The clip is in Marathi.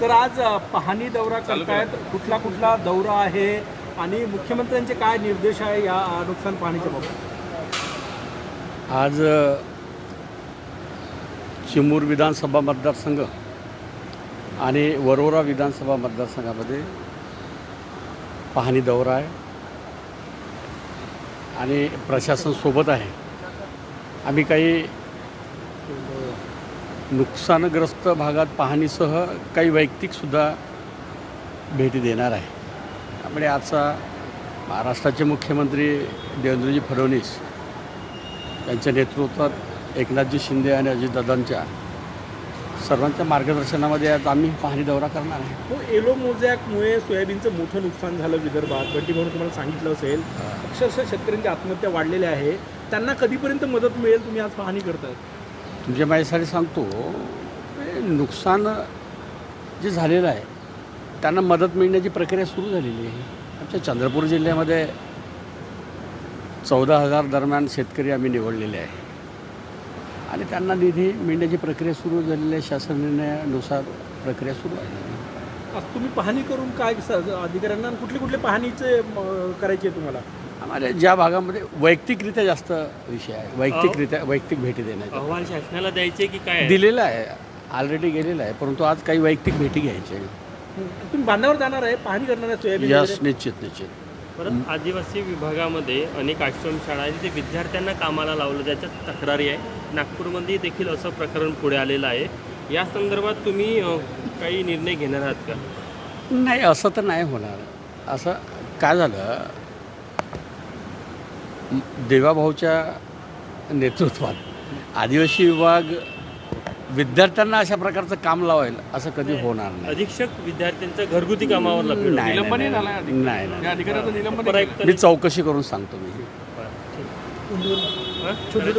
सर आज पाहणी दौरा करतायत. कुठला कुठला दौरा आहे आणि मुख्यमंत्र्यांचे काय निर्देश आहे या नुकसान पाहणीच्या बाबत आज चिमूर विधानसभा मतदारसंघ आणि वरोरा विधानसभा मतदारसंघामध्ये पाहणी दौरा आहे आणि प्रशासन सोबत आहे. आम्ही काही नुकसानग्रस्त भागात पाहणीसह काही वैयक्तिकसुद्धा भेटी देणार आहे. त्यामुळे आजचा महाराष्ट्राचे मुख्यमंत्री देवेंद्रजी फडणवीस यांच्या नेतृत्वात एकनाथजी शिंदे आणि अजितदादांच्या सर्वांच्या मार्गदर्शनामध्ये आज आम्ही पाहणी दौरा करणार आहे. हो एलो मोजॅकमुळे सोयाबीनचं मोठं नुकसान झालं विदर्भात. बंटी म्हणून तुम्हाला सांगितलं असेल अक्षरशः शेतकऱ्यांच्या आत्महत्या वाढलेल्या आहे. त्यांना कधीपर्यंत मदत मिळेल तुम्ही आज पाहणी करताय? तुमच्या माझ्यासाठी सांगतो नुकसान जे झालेलं आहे त्यांना मदत मिळण्याची प्रक्रिया सुरू झालेली आहे. आमच्या चंद्रपूर जिल्ह्यामध्ये चौदा हजार दरम्यान शेतकरी आम्ही निवडलेले आहे. आणि त्यांना निधी मिळण्याची प्रक्रिया सुरू झालेली आहे शासन निर्णयानुसार प्रक्रिया सुरू आहे. तुम्ही पाहणी करून काय अधिकाऱ्यांना कुठले कुठले पाहणीचे म, करायचे आहे तुम्हाला? आम्हाला ज्या भागामध्ये वैयक्तिकरित्या जास्त विषय आहे वैयक्तिकरित्या वैयक्तिक भेटी देण्याचा. अहवाल शासनाला द्यायचे की काय? दिलेला आहे ऑलरेडी गेलेला आहे परंतु आज काही वैयक्तिक भेटी घ्यायच्या आहे. तुम्ही बांधावर जाणार आहे पाहणी करणार आहे सोयाबीन यस? निश्चित निश्चित. परत आदिवासी विभागामध्ये अनेक आश्रमशाळा आहेत तिथे विद्यार्थ्यांना कामाला लावलं त्याच्यात तक्रारी आहे. नागपूरमध्ये देखील असं प्रकरण पुढे आलेलं आहे. या संदर्भात तुम्ही काही निर्णय घेणार आहात का? नाही असं तर नाही होणार. असं काय झालं? देवाभाऊच्या नेतृत्वात आदिवासी विभाग विद्यार्थ्यांना अशा प्रकारचं काम लावेल असं कधी होणार नाही. अधीक्षक विद्यार्थ्यांचं घरगुती कामावर लागलं नाही, नाही, मी चौकशी करून सांगतो मी. छोटे